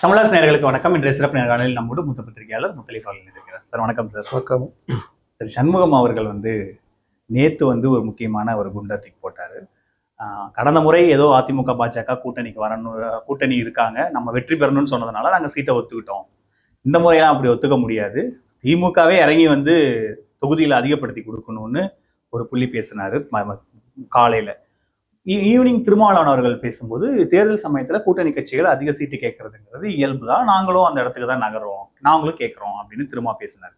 தமிழரசு நேயர்களுக்கு வணக்கம். இன்றைய சிறப்பு நேர்காணலில் நம்மோடு மூத்த பத்திரிகையாளர் முத்தலிஃப் அவர்கள் இருக்கிறார் சார் வணக்கம் சார். வணக்கம். திரு சண்முகம் அவர்கள் வந்து நேத்து வந்து ஒரு முக்கியமான ஒரு குண்டை தூக்கி போட்டாரு கடந்த முறை ஏதோ அதிமுக பாஜக கூட்டணிக்கு வரணும் கூட்டணி இருக்காங்க. நம்ம வெற்றி பெறணும்னு சொன்னதுனால நாங்கள் சீட்டை ஒத்துக்கிட்டோம். இந்த முறையெல்லாம் அப்படி ஒத்துக்க முடியாது. திமுகவே இறங்கி வந்து தொகுதியில் அதிகப்படுத்தி கொடுக்கணும்னு ஒரு புள்ளி பேசினாரு. காலையில. ஈவினிங் திருமாவளவன் பேசும்போது தேர்தல் சமயத்துல கூட்டணி கட்சிகள் அதிக சீட்டு கேட்கறதுங்கிறது இயல்பு தான். நாங்களும் அந்த இடத்துக்கு தான் நகர்றோம். நாங்களும் கேட்குறோம் அப்படின்னு திருமா பேசினார்.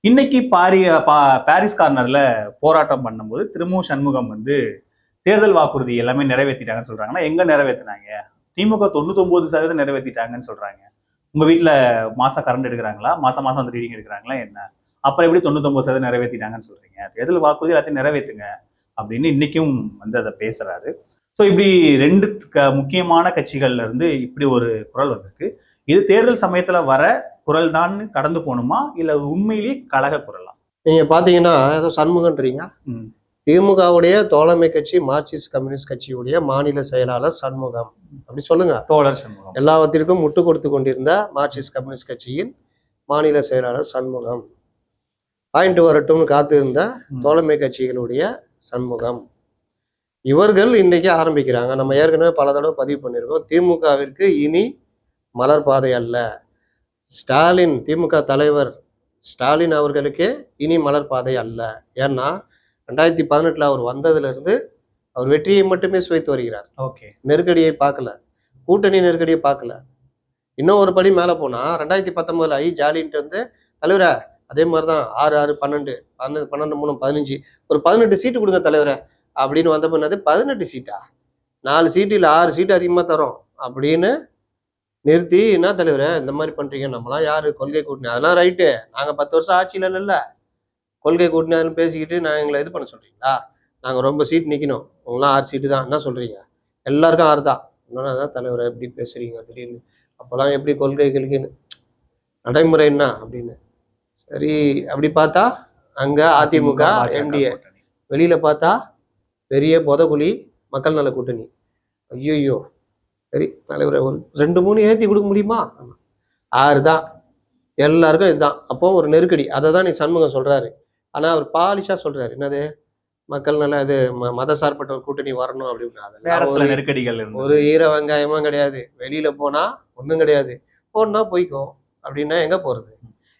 இன்னைக்கு பாரி பா- பாரிஸ் கார்னர்ல போராட்டம் பண்ணும்போது திருமு சண்முகம் வந்து தேர்தல் வாக்குறுதி எல்லாமே நிறைவேற்றிட்டாங்கன்னு சொல்றாங்கன்னா எங்க நிறைவேற்றினாங்க திமுக தொண்ணூத்தொன்பது சதவீதம் நிறைவேற்றிட்டாங்கன்னு சொல்றாங்க. உங்க வீட்டில் மாசம் கரண்ட் எடுக்கிறாங்களா? மாசம் மாசம் அந்த ரீடிங் எடுக்கிறாங்களா என்ன? அப்புறம் எப்படி தொண்ணூத்தொன்பது சதவீதம் நிறைவேற்றிட்டாங்கன்னு சொல்றீங்க? தேர்தல் வாக்குறுதி எல்லாத்தையும் நிறைவேற்றுங்க அப்படின்னு இன்னைக்கும் வந்து அதை பேசுறாரு. ஸோ இப்படி ரெண்டு க- முக்கியமான கட்சிகள்ல இருந்து இப்படி ஒரு குரல் வந்திருக்கு. இது தேர்தல் சமயத்துல வர குரல் தான் கடந்து போகணுமா இல்ல உண்மையிலேயே கழக குரலா? நீங்க பாத்தீங்கன்னா ஏதோ சண்முகன்றீங்க. திமுகவுடைய தோழமை கட்சி மார்க்சிஸ்ட் கம்யூனிஸ்ட் கட்சியுடைய மாநில செயலாளர் சண்முகம். அப்படி சொல்லுங்க. தோழர் சண்முகம். எல்லாவற்றிற்கும் முட்டு கொடுத்து கொண்டிருந்த மார்க்சிஸ்ட் கம்யூனிஸ்ட் கட்சியின் மாநில செயலாளர் சண்முகம். பாயிண்ட் வரட்டும்னு காத்திருந்த. தோழமை கட்சிகளுடைய சண்முகம். இவர்கள் இன்னைக்கு ஆரம்பிக்கிறாங்க. நம்ம ஏற்கனவே பல தடவை பதிவு பண்ணியிருக்கோம். திமுகவிற்கு இனி மலர் பாதை அல்ல. ஸ்டாலின் திமுக தலைவர் ஸ்டாலின் அவர்களுக்கு இனி மலர் பாதை அல்ல. ஏன்னா ரெண்டாயிரத்தி பதினெட்டுல அவர் வந்ததுல இருந்து அவர் வெற்றியை மட்டுமே சுவைத்து வருகிறார். ஓகே. நெருக்கடியை பார்க்கல. கூட்டணி நெருக்கடியை பார்க்கல. இன்னும் ஒரு படி மேலே போனா ரெண்டாயிரத்தி பத்தொன்பதுல ஐ ஜாலின்ட்டு வந்து தலைவரே அதே மாதிரி தான் ஆறு ஆறு பன்னெண்டு பன்னெண்டு பன்னெண்டு மூணு பதினஞ்சு. ஒரு பதினெட்டு சீட்டு கொடுங்க தலைவரை அப்படின்னு வந்த பண்ணது பதினெட்டு சீட்டா? நாலு சீட்டு இல்லை ஆறு சீட்டு அதிகமாக தரோம் அப்படின்னு நிறுத்தி என்ன தலைவரை இந்த மாதிரி பண்ணுறீங்க நம்மளாம் யார்? கொள்கை கூட்டணி. அதெல்லாம் ரைட்டு. நாங்கள் பத்து வருஷம் ஆட்சியில் இல்லைல்ல. கொள்கை கூட்டணின்னு பேசிக்கிட்டு நான் எங்களை இது பண்ண சொல்கிறீங்களா நாங்கள் ரொம்ப சீட் நிற்கணும் உங்களாம் ஆறு சீட்டு தான். என்ன சொல்கிறீங்க எல்லாருக்கும் ஆறு தான். என்னன்னா அதான் தலைவரை எப்படி பேசுகிறீங்க அப்படின்னு அப்போல்லாம் எப்படி கொள்கைகளுக்குன்னு? நடைமுறை என்ன? அப்படின்னு. சரி அப்படி பார்த்தா அங்க அதிமுக என்டிஏ கூட்டணி. வெளியில பார்த்தா பெரிய பொதகுழி மக்கள் நல கூட்டணி. ஐயோ சரி தலைவரை ஒரு ரெண்டு மூணு ஏற்றி கொடுக்க முடியுமா? ஆறு தான். எல்லாருக்கும் இதுதான். அப்போ ஒரு நெருக்கடி. அதை தான் நீ சண்முகம் சொல்றாரு. ஆனா அவர் பாலிஷா சொல்றாரு. என்னது? மக்கள் நல இது ம- மத சார்பட்ட ஒரு கூட்டணி வரணும் அப்படின்னு நெருக்கடிகள் ஒரு ஈர வெங்காயமும் கிடையாது. வெளியில போனா ஒண்ணும் கிடையாது. போனா போய்க்கோ. அப்படின்னா எங்க போறது?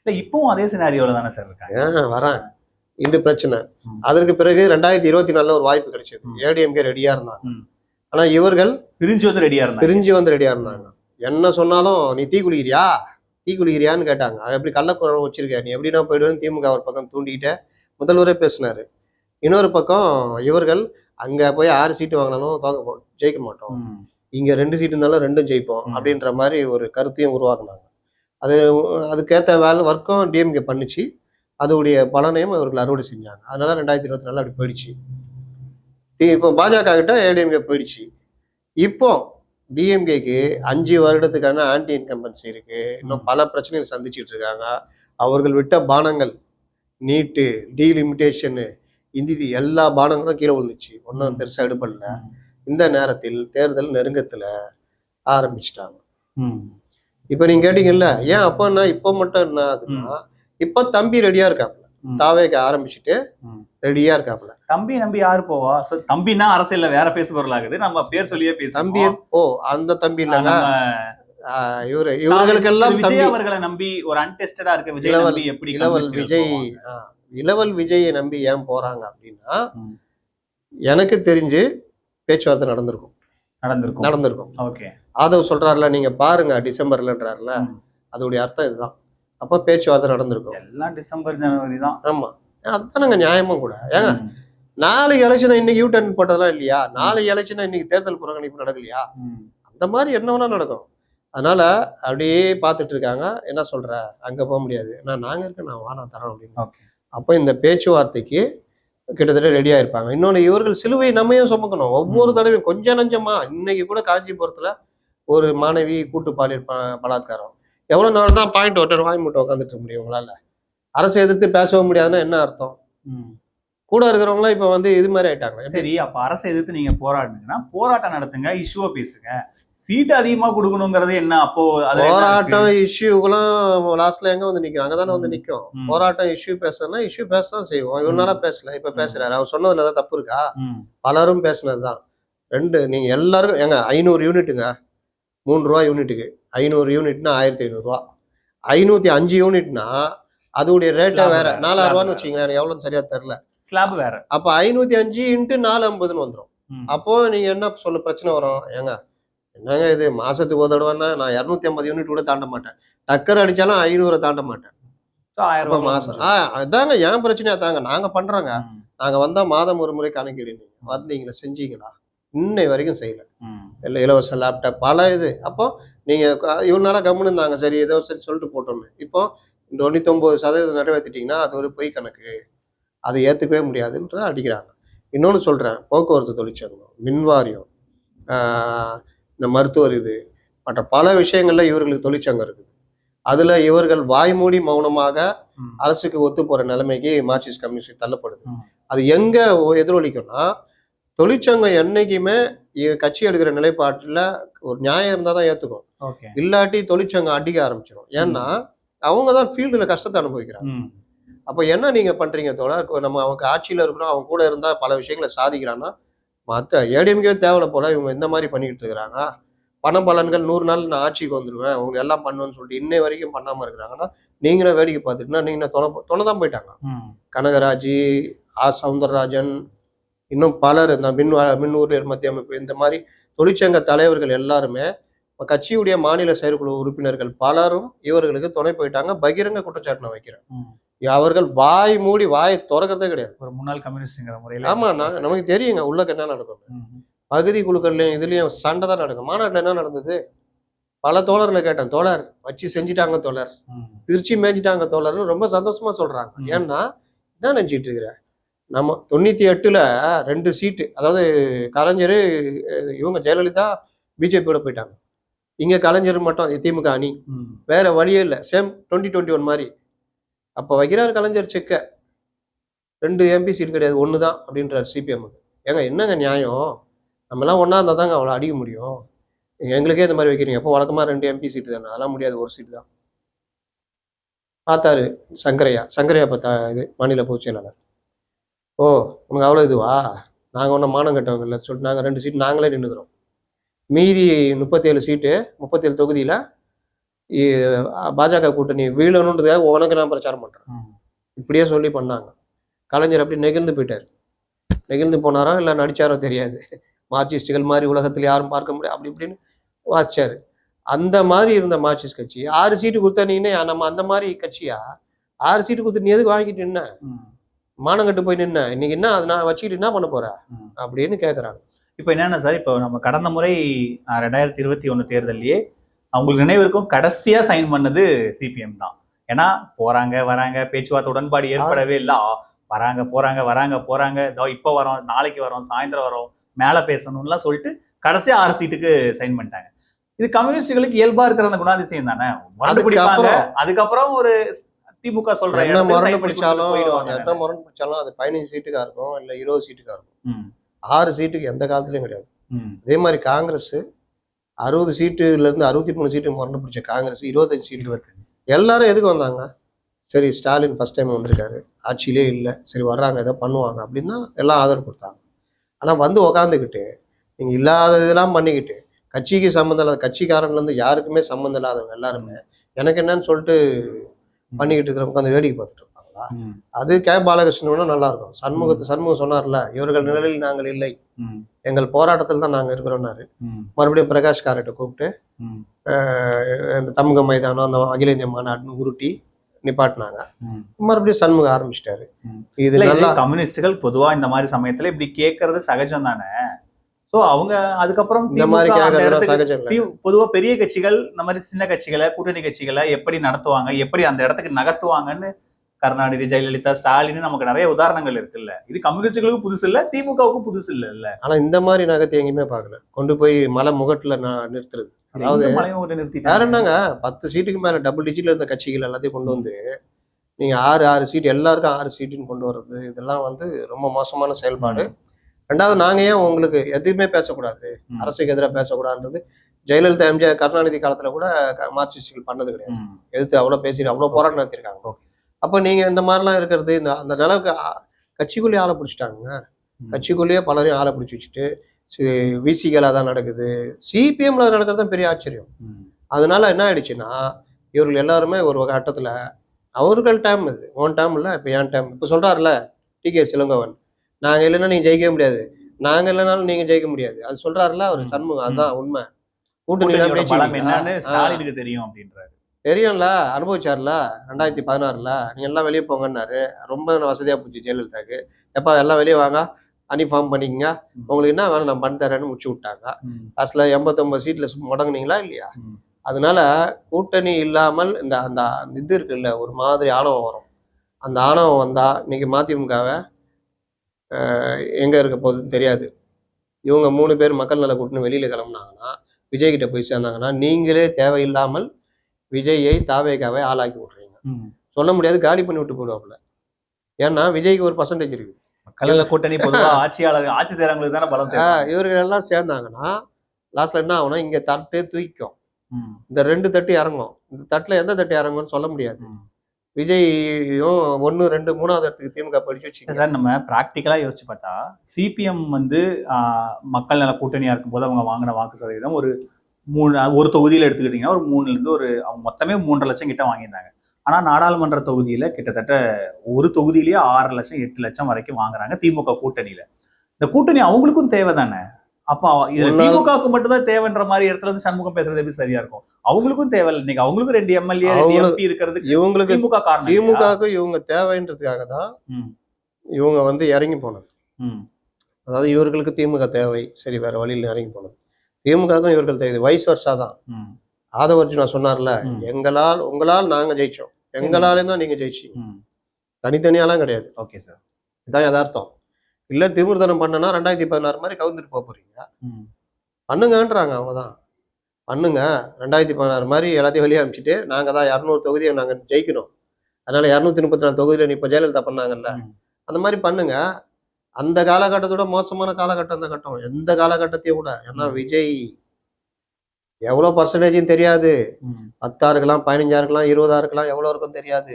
இல்ல இப்பவும் அதே சினாரியோல தானே சார் இருக்காங்க. வரேன் இந்த பிரச்சனை. அதற்கு பிறகு ரெண்டாயிரத்தி இருபத்தி நாலுல ஒரு வாய்ப்பு கிடைச்சது. ஏடிஎம்கே ரெடியா இருந்தாங்க. ஆனா இவர்கள் பிரிஞ்சு வந்து ரெடியா இருந்தாங்க. பிரிஞ்சு வந்து ரெடியா இருந்தாங்க. என்ன சொன்னாலும் நீ தீ குளிக்கிறியா தீ குளிக்கிறியான்னு கேட்டாங்க. அது எப்படி கள்ளக்குறவு வச்சிருக்க? நீ எப்படின்னா போயிடுவேன்னு திமுக ஒரு பக்கம் தூண்டிக்கிட்ட முதல்வரே பேசினாரு. இன்னொரு பக்கம் இவர்கள் அங்க போய் ஆறு சீட்டு வாங்கினாலும் தோக்க ஜெயிக்க மாட்டோம். இங்க ரெண்டு சீட்டு இருந்தாலும் ரெண்டும் ஜெயிப்போம். அப்படின்ற மாதிரி ஒரு கருத்தையும் உருவாக்குனாங்க. அது அதுக்கேற்ற வேலை ஒர்க்கும் டிஎம்கே பண்ணுச்சு. அதோடைய பலனையும் அவர்கள் அறுவடை செஞ்சாங்க. அதனால ரெண்டாயிரத்தி இருபத்தி நாலு அப்படி போயிடுச்சு. இப்போ பாஜக கிட்ட ஏடிஎம்கே போயிடுச்சு. இப்போ டிஎம்கேக்கு அஞ்சு வருடத்துக்கான ஆன்டி இன்கம்பன்சி இருக்கு. இன்னும் பல பிரச்சனைகள் சந்திச்சுட்டு இருக்காங்க. அவர்கள் விட்ட பானங்கள் நீட்டு டீலிமிட்டேஷனு இந்தி எல்லா பானங்களும் கீழே விழுந்துச்சு. ஒன்றும் பெருசாக எடுபடல. இந்த நேரத்தில் தேர்தல் நெருங்கத்தில் ஆரம்பிச்சிட்டாங்க. ம். இப்போ நீங்க கேட்டீங்கல்ல ஏன் அப்போ என்ன இப்போ மட்டும் என்ன ஆகுதுன்னா இப்போ தம்பி ரெடியா இருக்காப்புல. ம். தாவேக்க ஆரம்பிச்சுட்டு. ரெடியா இருக்காப்புல. தம்பி நம்பி யாரு போவா? So, தம்பினா அரசியல்ல வேற பேசு பொருள் ஆகுது நம்ம பேர் சொல்லியே தம்பி பேசுவோம் ஓ அந்த தம்பி இல்லைங்க. இவரு இவர்களுக்கெல்லாம் தம்பி விஜய் அவர்களை நம்பி ஒரு அன்டெஸ்டடா இருக்க விஜய் நம்பி எப்படி இளவல் விஜய் இளவல் விஜயை நம்பி ஏன் போறாங்க அப்படின்னா. எனக்கு தெரிஞ்சு பேச்சுவார்த்தை நடந்திருக்கும். நடந்திருக்கும். நடந்திருக்கும். ஓகே. ஆதவ் சொல்றாருல நீங்க பாருங்க டிசம்பர்லன்றாருல. அதோடைய அர்த்தம் இதுதான். அப்ப பேச்சுவார்த்தை நடந்திருக்கும். எல்லாம் டிசம்பர் ஜனவரி தான். ஆமா. அதுதானங்க நியாயமும் கூட. ஏங்க. நாளைக்கு எலெக்ஷன் இன்னைக்கு யூ டர்ன் போட்டதெல்லாம் இல்லையா? நாளைக்கு எலெக்ஷன் இன்னைக்கு தேர்தல் புறக்கணிப்பு நடக்கலையா. அந்த மாதிரி என்ன வேணா நடக்கும். அதனால அப்படியே பார்த்துட்டு இருக்காங்க. என்ன சொல்ற? அங்க போக முடியாது. ஏன்னா நாங்க இருக்க நான் வானா தரோம் அப்படின்னு. அப்போ இந்த பேச்சுவார்த்தைக்கு கிட்டத்தட்ட ரெடியா இருப்பாங்க இன்னொன்று இவர்கள் சிலுவை நம்மையும் சுமக்கணும். ஒவ்வொரு. தடவையும் கொஞ்சம் நஞ்சமா. இன்னைக்கு கூட காஞ்சிபுரத்துல ஒரு மாணவி கூட்டு பாலியல் பலாத்காரம். எவ்வளவு நாள் தான் பாயிண்ட் ஒருத்தர் வாங்கி மட்டும் உட்காந்துட்டு முடியும் உங்களால? அரசை எதிர்த்து பேசவும் முடியாதுன்னா என்ன அர்த்தம். கூட இருக்கிறவங்களாம் இப்ப வந்து இது மாதிரி ஆயிட்டாங்க? சரி அப்ப அரசை எதிர்த்து நீங்க போராடுனீங்கன்னா போராட்டம் நடத்துங்க இஷ்யூவை பேசுங்க. சீட் அதிகமா கொடுக்கணுங்கிறது என்ன? அப்போ போராட்டம் இஷ்யூக்கெல்லாம் லாஸ்ட்ல எங்க வந்து நிக்கும்? அங்கதானே வந்து ம். நிக்கும். ம். போராட்டம் இஷ்யூ பேசுறதுனா இஷ்யூ பேசதான் செய்வோம். இவ்வளவு நேரம் பேசல. இப்ப பேசுறாரு. அவர் சொன்னதுல ஏதாவது தப்பு இருக்கா? பலரும் பேசுனதுதான். ரெண்டு நீங்க எல்லாரும் ஏங்க ஐநூறு யூனிட்டுங்க மூணு ரூபா யூனிட்டுக்கு ஐநூறு யூனிட்னா ஆயிரத்தி ஐநூறுரூவா. ஐநூத்தி அஞ்சு யூனிட்னா அதோடைய ரேட்டே வேற. வேற. வச்சுங்களேன் எனக்கு எவ்வளோன்னு சரியா தெரியல. ஸ்லாப் வேற. அப்ப ஐநூத்தி அஞ்சு இன்ட்டு நாலு ஐம்பதுன்னு வந்துடும் அப்போ நீங்க என்ன சொல்ல பிரச்சனை வரும்? ஏங்க என்னங்க இது? மாசத்துக்கு ஒரு தடவைன்னா நான் இரநூத்தி ஐம்பது யூனிட் கூட தாண்ட மாட்டேன். டக்கர் அடிச்சாலும் ஐநூறு தாண்ட மாட்டேன். ஆயிரம் மாசம். ஆ அதாங்க ஏன் பிரச்சனையா தாங்க. நாங்க பண்றோங்க. நாங்க வந்தா மாதம் ஒரு முறை கணக்கிடு வந்தீங்களா செஞ்சீங்களா? இன்னை வரைக்கும் செய்யல. இல்லை இலவச லேப்டாப் பல இது. அப்போ நீங்க க- இவ்வளவு நாளா கம்முன்னு இருந்தாங்க சரி ஏதோ சரி சொல்லிட்டு போட்டோம்னு இப்போ இந்த தொண்ணூத்தொம்பது சதவீதம் நிறைவேற்றிட்டீங்கன்னா அது ஒரு பொய் கணக்கு. அதை ஏத்துக்கவே முடியாதுன்றத அடிக்கிறாங்க. இன்னொன்னு சொல்றேன். போக்குவரத்து தொழிற்சங்கம் மின்வாரியம் ஆஹ் இந்த மருத்துவர் இது மற்ற பல விஷயங்கள்ல இவர்களுக்கு தொழிற்சங்கம் இருக்குது. அதுல இவர்கள் வாய்மூடி மௌனமாக. அரசுக்கு ஒத்து போற நிலைமைக்கு மார்க்சிஸ்ட் கம்யூனிஸ்ட் தள்ளப்படுது. அது எங்க எதிரொலிக்கும்னா தொழிற்சங்கம் என்னைக்குமே கட்சி எடுக்கிற நிலைப்பாட்டுல ஒரு நியாயம் இருந்தா தான் ஏத்துக்கும். ஓகே. இல்லாட்டி தொழிற்சங்கம் அடிக்க ஆரம்பிச்சிடும் ஏன்னா அவங்க தான் ஃபீல்டுல கஷ்டத்தை அனுபவிக்கிறாங்க. அப்போ என்ன நீங்க பண்றீங்க தோழர்? நம்ம அவங்க ஆட்சியில இருக்கிறோம் அவங்க கூட இருந்தா பல விஷயங்களை சாதிக்கிறான்னா மற்ற ஏடிஎம்கே தேவையில்ல போல இவங்க இந்த மாதிரி பண்ணிக்கிட்டு இருக்கிறாங்க. பண பலன்கள் நூறு நாள் நான் ஆட்சிக்கு வந்துடுவேன் அவங்க எல்லாம் பண்ணுவேன்னு சொல்லிட்டு இன்னை வரைக்கும் பண்ணாம இருக்கிறாங்கன்னா நீங்களும் வேடிக்கை பார்த்துட்டுனா நீங்க தொலை தொலை தான் போயிட்டாங்க. கனகராஜ் ஆ. சவுந்தரராஜன் இன்னும் பலர் இந்த மின் மின் ஊழியர் மத்திய அமைப்பு இந்த மாதிரி தொழிற்சங்க தலைவர்கள் எல்லாருமே கட்சியுடைய மாநில செயற்குழு உறுப்பினர்கள் பலரும் இவர்களுக்கு துணை போயிட்டாங்க. பகிரங்க குற்றச்சாட்டு நான் வைக்கிறேன். அவர்கள் வாய் மூடி வாயை திறக்கிறதே கிடையாது. ஒரு முன்னாள் கம்யூனிஸ்ட்ங்கிற முறையில ஆமா நான் நமக்கு தெரியுங்க உள்ளக்க என்ன நடக்கும். பகுதி குழுக்கள்லயும் இதுலயும் சண்டை தான் நடக்கும். மாநாட்டுல என்ன நடந்தது? பல தோழர்களை கேட்டேன். தோழர் வச்சு செஞ்சுட்டாங்க தோழர். பிரிச்சு மேய்ஞ்சிட்டாங்க தோழர்னு ரொம்ப சந்தோஷமா சொல்றாங்க. ஏன்னா என்ன நினைச்சிட்டு இருக்கிற? நம்ம தொண்ணூத்தி எட்டுல ரெண்டு சீட்டு அதாவது கலைஞர் இவங்க ஜெயலலிதா பிஜேபியோட போயிட்டாங்க. இங்க கலைஞர் மட்டும் திமுக அணி. வேற வழியே இல்லை. சேம் டுவெண்ட்டி டுவெண்ட்டி ஒன் மாதிரி. அப்போ வைக்கிறார் கலைஞர் செக்க. ரெண்டு எம்பி சீட் கிடையாது. ஒன்று தான் அப்படின்றார் சிபிஎம் ஏங்க என்னங்க நியாயம்? நம்மலாம் ஒன்றா இருந்தால் தாங்க அவ்வளோ அடிக்க முடியும். எங்களுக்கே இந்த மாதிரி வைக்கிறீங்க. அப்போ வழக்கமாக ரெண்டு எம்பி சீட்டு தானே? அதெல்லாம் முடியாது. ஒரு சீட்டு தான். பார்த்தாரு சங்கரையா. சங்கரையா பார்த்தா இது மாநில பொதுச் செயலாளர். ஓ உனக்கு அவ்வளோ இதுவா? நாங்கள் ஒன்றும் மானம் கட்டவங்க இல்லை சொல்லிட்டு நாங்கள் ரெண்டு சீட் நாங்களே நின்றுக்கிறோம் மீதி முப்பத்தேழு சீட்டு முப்பத்தேழு தொகுதியில் பாஜக கூட்டணி வீழணுன்றதுக்காக உனக்கு நான் பிரச்சாரம் பண்றேன். ம். இப்படியே சொல்லி பண்ணாங்க. கலைஞர் அப்படி நெகிழ்ந்து போயிட்டார். நெகிழ்ந்து போனாரோ இல்லை நடிச்சாரோ தெரியாது. மார்க்சிஸ்டுகள் மாதிரி உலகத்தில் யாரும் பார்க்க முடியாது. அப்படி இப்படின்னு வாசிச்சாரு. அந்த மாதிரி இருந்த மார்க்சிஸ்ட் கட்சி ஆறு சீட்டு கொடுத்தா என்ன நம்ம அந்த மாதிரி கட்சியா? ஆறு சீட்டு கொடுத்து நீ எதுக்கு வாங்கிட்டு நின்ன? ம். மானங்கட்டு போய் நின்ன இன்னைக்கு என்ன அது நான் வச்சுக்கிட்டு என்ன பண்ண போற? ம். அப்படின்னு கேக்குறாங்க. இப்போ என்னன்னா சார் இப்போ நம்ம கடந்த முறை ரெண்டாயிரத்தி இருபத்தி ஒன்று தேர்தல்லையே அவங்களுக்கு நினைவிருக்கும் கடைசியா சைன் பண்ணது சிபிஎம் தான். ஏன்னா போறாங்க வராங்க பேச்சுவார்த்தை உடன்பாடு ஏற்படவே இல்லை. வராங்க போறாங்க வராங்க போறாங்க. இதோ இப்போ வரோம் நாளைக்கு வரோம் சாயந்தரம் வரோம் மேலே பேசணும்லாம் சொல்லிட்டு கடைசியா ஆறு சீட்டுக்கு சைன் பண்ணிட்டாங்க. இது கம்யூனிஸ்டுகளுக்கு இயல்பா இருக்கிற அந்த குணாதிசயம் தானே? அதுக்கப்புறம் அதுக்கப்புறம் ஒரு திமுக சொல்ற என்ன கொடுத்துட்டு பிடிச்சாலும் என்ன முரண்டு பிடிச்சாலும் அது பதினஞ்சு சீட்டுக்கா இருக்கும் இல்லை இருபது சீட்டுக்கா இருக்கும். ஆறு சீட்டுக்கு எந்த காலத்துலயும் கிடையாது. அதே மாதிரி காங்கிரஸ் அறுபது சீட்டுல இருந்து அறுபத்தி மூணு சீட்டு முரண்டு பிடிச்ச காங்கிரஸ் இருபத்தஞ்சு சீட்டு. எல்லாரும் எதுக்கு வந்தாங்க? சரி ஸ்டாலின் ஃபர்ஸ்ட் டைம் வந்திருக்காரு. ஆட்சியிலே இல்லை. சரி வர்றாங்க ஏதோ பண்ணுவாங்க அப்படின்னா எல்லாம் ஆதரவு கொடுத்தாங்க. ஆனா வந்து உக்காந்துக்கிட்டு நீங்க இல்லாத இதெல்லாம் பண்ணிக்கிட்டு கட்சிக்கு சம்மந்தம் இல்லாத கட்சிக்காரன்ல இருந்து யாருக்குமே சம்மந்தம் இல்லாதவங்க எல்லாருமே எனக்கு என்னன்னு சொல்லிட்டு பண்ணிக்கிட்டு இருக்கிறவங்க உட்காந்து வேடிக்கை பார்த்துட்டு இருப்பாங்களா? அது கே. பாலகிருஷ்ணனோட நல்லா இருக்கும் சண்முகத்து சண்முகம் சொன்னார்ல இவர்கள் நிழலில் நாங்கள் இல்லை. எங்கள் போராட்டத்தில் தான் நாங்கள் இருக்கிறோம்னாரு மறுபடியும் பிரகாஷ் காரட்டை கூப்பிட்டு இந்த தமுக மைதானம் அந்த அகில இந்திய மாநாடுன்னு உருட்டி நிப்பாட்டினாங்க. மறுபடியும் சண்முகம் ஆரம்பிச்சிட்டாரு. இது இல்ல, இது நல்லா கம்யூனிஸ்டுகள் பொதுவா இந்த மாதிரி சமயத்துல இப்படி கேட்கறது சகஜம் தானே சோ அவங்க அதுக்கப்புறம் இந்த மாதிரி திமுக அந்த கேட்கறதுலாம் இடத்துக்கு- சகஜம் இல்லை. தி- பொதுவா பெரிய கட்சிகள் இந்த மாதிரி சின்ன கட்சிகளை கூட்டணி கட்சிகளை எப்படி நடத்துவாங்க எப்படி அந்த இடத்துக்கு நகர்த்துவாங்கன்னு கருணாநிதி ஜெயலலிதா ஸ்டாலின் நமக்கு நிறைய உதாரணங்கள் இருக்குல்ல. இது கம்யூனிஸ்டுகளுக்கும் புதுசு இல்ல திமுகவுக்கும் புதுசு இல்ல இல்ல. ஆனா இந்த மாதிரி நகத்தை எங்கேயுமே பார்க்கல. கொண்டு போய் மலை முகட்டுல நான் நிறுத்துறது. அதாவது வேற என்னங்க? பத்து சீட்டுக்கு மேல டபுள் டிஜிட்ல இருந்த கட்சிகள் எல்லாத்தையும் கொண்டு வந்து நீங்க ஆறு ஆறு சீட் எல்லாருக்கும் ஆறு சீட்டுன்னு கொண்டு வர்றது இதெல்லாம் வந்து ரொம்ப மோசமான செயல்பாடு. ரெண்டாவது நாங்க ஏன் உங்களுக்கு எதுவுமே பேசக்கூடாது. அரசுக்கு எதிராக பேசக்கூடாதுன்றது ஜெயலலிதா எம்ஜிஆர் கருணாநிதி காலத்துல கூட மார்க்சிஸ்டுகள் பண்ணது கிடையாது. எதிர்த்து அவ்வளவு பேசி அவ்வளவு போராட்டம் நடத்திருக்காங்க Okay. அப்ப நீங்க இந்த மாதிரிலாம் இருக்கிறது இந்த அந்த அளவுக்கு கட்சிக்குள்ளேயே ஆளை பிடிச்சிட்டாங்க. கட்சிக்குள்ளேயே பலரையும் ஆளை பிடிச்சி வச்சுட்டு விசிகலா தான் நடக்குது சிபிஎம்ல நடக்கிறது தான் பெரிய ஆச்சரியம். அதனால என்ன ஆயிடுச்சுன்னா இவர்கள் எல்லாருமே ஒரு கட்டத்துல அவர்கள் டைம் இது உன் டைம் இல்ல இப்ப என் டைம் இப்ப சொல்றாருல டி கே சிலங்கவன் நாங்க இல்லைன்னா நீங்க ஜெயிக்கவே முடியாது. நாங்க இல்லைனாலும் நீங்க ஜெயிக்க முடியாது. அது சொல்றாருல அவர். சண்முகம். அதுதான் உண்மை. கூட்டணி ஸ்டாலினுக்கு தெரியும் அப்படின்றாரு. தெரியும்ல? அனுபவிச்சார்ல? ரெண்டாயிரத்தி பதினாறுல. நீங்க எல்லாம் வெளியே போங்கன்னாரு. ரொம்ப வசதியா போச்சு ஜெயலலிதாக்கு. எப்பா எல்லாம் வெளியே வாங்க. அணி ஃபார்ம் பண்ணிக்கங்க. உங்களுக்கு என்ன வேணும் நான் பண்ணி தரேன்னு முடிச்சு விட்டாங்க. லாஸ்ட்ல எண்பத்தொன்பது சீட்ல முடங்குனீங்களா இல்லையா. அதனால கூட்டணி இல்லாமல் இந்த அந்த அந்த இது இருக்குல்ல ஒரு மாதிரி ஆணவம் வரும். அந்த ஆணவம் வந்தா இன்னைக்கு மதிமுகவை எங்க இருக்க போகுதுன்னு தெரியாது. இவங்க மூணு பேர் மக்கள் நல கூட்டணி வெளியில கிளம்புனாங்கன்னா விஜய் கிட்ட போய் சேர்ந்தாங்கன்னா நீங்களே தேவையில்லாமல் விஜயை தாவேகாவை ஆளாக்கி விட்றீங்க. சொல்ல முடியாது காலி பண்ணி விட்டு போயிடுவாப்புல ஏன்னா விஜய்க்கு ஒரு பர்சன்டேஜ் இருக்கு. மக்கள் கூட்டணி ஆட்சியாளர் ஆட்சி செய்யறவங்களுக்கு தானே பலம். இவர்கள் எல்லாம் சேர்ந்தாங்கன்னா லாஸ்ட்ல என்ன ஆகும்னா இங்க தட்டு தூக்கிக்கும். இந்த ரெண்டு தட்டு இறங்கும். இந்த தட்டுல எந்த தட்டு இறங்கும்னு சொல்ல முடியாது. ம். விஜயும் ஒன்னு ரெண்டு மூணாவது இடத்துக்கு திமுக படிச்சு வச்சுக்க சார் நம்ம ப்ராக்டிக்கலா யோசிச்சு பார்த்தா சிபிஎம் வந்து மக்கள் நல கூட்டணியா இருக்கும்போது அவங்க வாங்கின வாக்கு சதவீதம் ஒரு மூணு ஒரு தொகுதியில எடுத்துக்கிட்டீங்கன்னா ஒரு மூணுல இருந்து ஒரு அவங்க மொத்தமே மூன்றரை லட்சம் கிட்ட வாங்கியிருந்தாங்க. ஆனா நாடாளுமன்ற தொகுதியில கிட்டத்தட்ட ஒரு தொகுதியிலேயே ஆறு லட்சம் எட்டு லட்சம் வரைக்கும் வாங்குறாங்க திமுக கூட்டணியில. இந்த கூட்டணி அவங்களுக்கும் தேவை தானே அப்ப இது ஒரு நாள் திமுகவுக்கு மட்டும் தான் தேவைன்ற மாதிரி இடத்துல இருந்து சண்முகம் பேசுறது எப்படி சரியா இருக்கும்? அவங்களுக்கும் தேவை இல்லை இன்னைக்கு அவங்களுக்கும் ரெண்டு எம்எல்ஏ எம்பி இருக்கிறதுக்கு இவங்களுக்கு திமுக காரணம்? திமுகவுக்கு இவங்க தேவைன்றதுக்காக தான். இவங்க வந்து இறங்கி போனது. அதாவது இவர்களுக்கு திமுக தேவை. சரி வேற வழியில் இறங்கி போனது. திமுகவுக்கும் இவர்கள் தேவை. வயசு வருஷா தான். ஆதவர்ஜுனா சொன்னார்ல. எங்களால் உங்களால் நாங்க ஜெயிச்சோம். எங்களாலே தான் நீங்க ஜெயிச்சீங்க. தனித்தனியாலாம் கிடையாது. Okay sir. இதான் யதார்த்தம். இல்ல திமிர்தனம் பண்ணனா ரெண்டாயிரத்தி பதினாறு மாதிரி கவுந்துட்டு போக போறீங்க. பண்ணுங்கன்றாங்க அவங்க தான் பண்ணுங்க ரெண்டாயிரத்தி பதினாறு மாதிரி எல்லாத்தையும் வெளியே அனுப்பிச்சிட்டு நாங்கள் தான் இரநூறு தொகுதியை நாங்கள் ஜெயிக்கணும் அதனால இரநூத்தி முப்பத்தி நாலு தொகுதியில் இப்போ ஜெயலலிதா பண்ணாங்கல்ல. அந்த மாதிரி பண்ணுங்க அந்த காலகட்டத்தோட மோசமான காலகட்டம் அந்த கட்டம் எந்த காலகட்டத்தையும் விட ஏன்னா. விஜய் எவ்வளோ பர்சன்டேஜும் தெரியாது. பத்தா இருக்கலாம் பதினஞ்சா இருக்கலாம் இருபதா இருக்கலாம் எவ்வளோ இருக்கும் தெரியாது.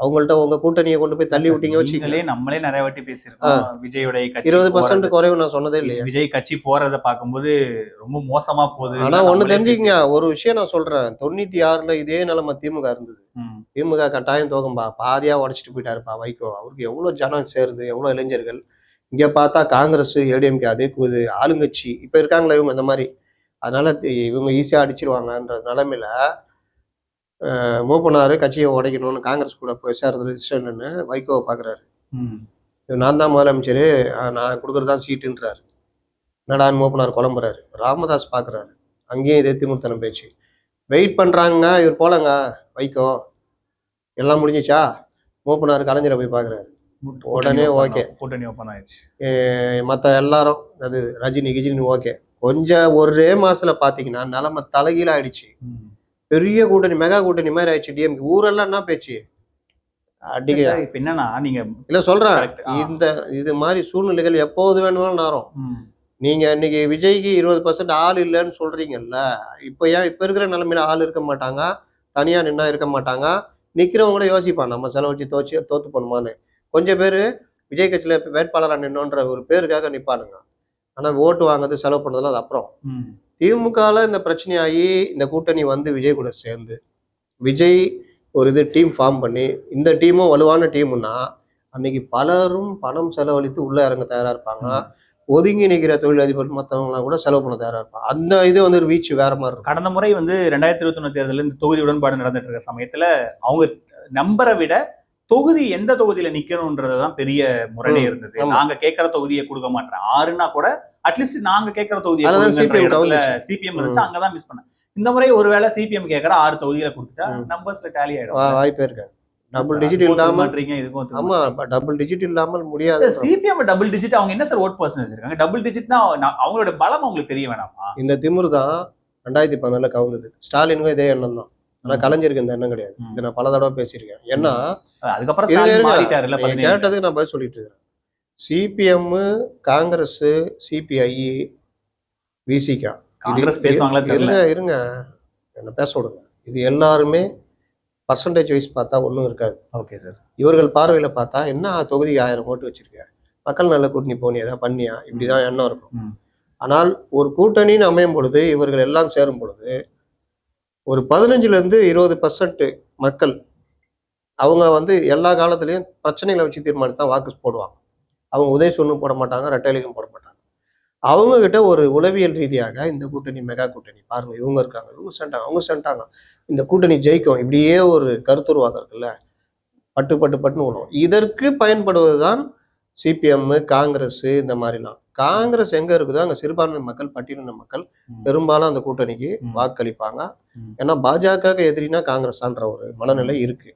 அவங்கள்ட்ட உங்க கூட்டணியை கொண்டு போய் தள்ளி விட்டீங்க நீங்களே நம்மளே நிறைய வாட்டி பேசியிருக்கோம். விஜயோடைய கட்சி இருபது பர்சன்ட் குறைவு நான் சொன்னதே இல்லையா. விஜய் கட்சி போறத பார்க்கும்போது ரொம்ப மோசமா போகுது. ஆனா ஒண்ணு தெரிஞ்சுக்கங்க. ஒரு விஷயம் நான் சொல்றேன். தொண்ணூத்தி ஆறுல இதே நிலைமை திமுக இருந்தது. திமுக கட்டாயம் தோகும்பா பாதியா உடைச்சிட்டு போயிட்டாருப்பா வைகோ. அவருக்கு எவ்வளவு ஜனம் சேருது எவ்வளவு இளைஞர்கள். இங்க பார்த்தா காங்கிரஸ் ஏடிஎம்கே அதே கூது ஆளுங்கட்சி. இப்ப இருக்காங்களே இவங்க இந்த மாதிரி. அதனால இவங்க ஈஸியா அடிச்சிருவாங்கன்ற நிலைமையில மூப்பனாரு கட்சியை உடைக்கணும்னு காங்கிரஸ் கூட போய் சேர்றது இஷ்டம்னு வைகோவை. இது நான் தான் முதலமைச்சர் நான் கொடுக்கறது தான் சீட்டுன்றாரு. என்னடான்னு மூப்பனார் குழம்புறாரு? ராமதாஸ் பாக்குறாரு அங்கேயும் இதே திமுத்தனம் பேச்சு. வெயிட் பண்றாங்க இவர் போலங்க வைகோ. எல்லாம் முடிஞ்சிச்சா? மூப்பனார் கலைஞரை போய் பாக்குறாரு உடனே. ஒப்பந்தம், கூட்டணி ஒப்பந்தம் ஆயிடுச்சு. மற்ற எல்லாரும் அது ரஜினி கிஜினி ஓகே. கொஞ்சம் ஒரே மாசத்துல பாத்தீங்கன்னா நிலைமை தலைகீழ ஆயிடுச்சு. பெரிய கூட்டணி மெகா கூட்டணி மாதிரி ஆயிடுச்சு டிஎம்கே ஊரெல்லாம் என்ன பேச்சு? அடிக்க இப்ப என்னன்னா நீங்க இல்ல சொல்றேன். இந்த இது மாதிரி சூழ்நிலைகள் எப்போது வேணுமாலும் நேரம். நீங்க இன்னைக்கு விஜய்க்கு இருபது பர்சன்ட் ஆள் இல்லைன்னு சொல்றீங்கல்ல இப்போ ஏன் இப்ப இருக்கிற நிலைமையில ஆள் இருக்க மாட்டாங்க தனியா நின்னா இருக்க மாட்டாங்க நிக்கிறவங்க கூட யோசிப்பான் நம்ம செலவழிச்சு தோச்சு தோத்து போணுமான்னு. கொஞ்சம் பேர் விஜய் கட்சியில வேட்பாளராக நின்னோன்ற ஒரு பேருக்காக நிப்பானுங்க. ஆனா ஓட்டு வாங்குறது செலவு பண்ணதெல்லாம் அது அப்புறம். திமுகவில் இந்த பிரச்சனையாகி இந்த கூட்டணி வந்து விஜய் கூட சேர்ந்து விஜய் ஒரு இது டீம் ஃபார்ம் பண்ணி இந்த டீமும் வலுவான டீம்னா அன்னைக்கு பலரும் பணம் செலவழித்து உள்ள இறங்க தயாரா இருப்பாங்க. ஒதுங்கி நிற்கிற தொழிலதிபர் மற்றவங்களாம் கூட செலவு பண்ண தயாரா இருப்பாங்க அந்த இது வந்து வீச்சு வேற மாதிரி இருக்கும். கடந்த முறை வந்து ரெண்டாயிரத்தி இருபத்தி ஒண்ணு தேர்தலில் இந்த தொகுதி உடன்பாடு நடந்துட்டு இருக்க சமயத்துல அவங்க நம்பரை விட தொகுதி எந்த தொகுதியில நிக்கணும்ன்றதுதான் பெரிய முரணே ம், இருந்தது. ஆமா. நாங்க கேட்கற தொகுதியை கொடுக்க மாட்டேன். ஆறுனா கூட அட்லீஸ்ட் நாங்க கேட்கற கவுந்துச்சு. சிபிஎம் இருந்துச்சு அங்கதான் மிஸ் பண்ணேன். இந்த முறை ஒருவேளை சிபிஎம் கேட்கற ஆறு தொகுதியில கொடுத்துட்டா. நம்பர்ஸ்ல டேலி ஆயிடும். வாய்ப்பே இருக்கு டபுள் டிஜிட் மாட்டீங்க, இதுக்கும் ஆமா டபுள் டிஜிட் இல்லாமல் முடியாது. சிபிஎம் டபுள் டிஜிட் அவங்க என்ன சார் ஓட் பர்சன்டேஜ் இருக்காங்க? டபுள் டிஜிட்னா அவங்களோட பலம் அவங்களுக்கு தெரிய வேணாமா? இந்த திமிரு தான் ரெண்டாயிரத்தி பதினாலுல கவுந்தது. ஸ்டாலினுக்கும் இதே எண்ணம் தான். ஆனா. கலைஞருக்கு இந்த எண்ணம் கிடையாது. இதை நான் பல தடவை பேசியிருக்கேன். ஏன்னா அதுக்கப்புறம் கேட்டதுக்கு நான் பதில் சொல்லிட்டு இருக்கிறேன். சிபிஎம் காங்கிரஸ் சிபிஐ விசிகா காங்கிரஸ் பேசுவாங்களா இருங்க இருங்க. என்ன பேச விடுங்க. இது எல்லாருமே பர்சன்டேஜ் வைஸ் பார்த்தா ஒன்றும் இருக்காது. ஓகே சார் இவர்கள் பார்வையில் பார்த்தா என்ன தொகுதி ஆயிரம் ஓட்டு வச்சிருக்க மக்கள் நல்ல கூட்டணி போனி ஏதாவது பண்ணியா? இப்படிதான் எண்ணம் இருக்கும். ஆனால் ஒரு கூட்டணின்னு அமையும் பொழுது இவர்கள் எல்லாம் சேரும் பொழுது ஒரு பதினஞ்சுல இருந்து இருபது பர்சன்ட் மக்கள் அவங்க வந்து எல்லா காலத்துலயும் பிரச்சனைகளை வச்சு தீர்மானித்து தான் வாக்கு போடுவாங்க. அவங்க உதய சொன்னும் போட மாட்டாங்க ரெட்டையிலையும் போட மாட்டாங்க அவங்க கிட்ட ஒரு உளவியல் ரீதியாக இந்த கூட்டணி மெகா கூட்டணி பாருங்க இவங்க இருக்காங்க இவங்க சென்றாங்க அவங்க சென்றாங்க இந்த கூட்டணி ஜெயிக்கும் இப்படியே ஒரு கருத்துருவாக்கம் இருக்குல்ல பட்டு பட்டு பட்டுன்னு விடும் இதற்கு பயன்படுவதுதான் சிபிஎம் காங்கிரஸ் இந்த மாதிரிலாம் காங்கிரஸ் எங்க இருக்குதோ அங்க சிறுபான்மை மக்கள் பட்டியலின மக்கள். பெரும்பாலும் அந்த கூட்டணிக்கு. வாக்களிப்பாங்க. ஏன்னா பாஜக எதிரினா காங்கிரஸ்ன்ற ஒரு மனநிலை இருக்கு.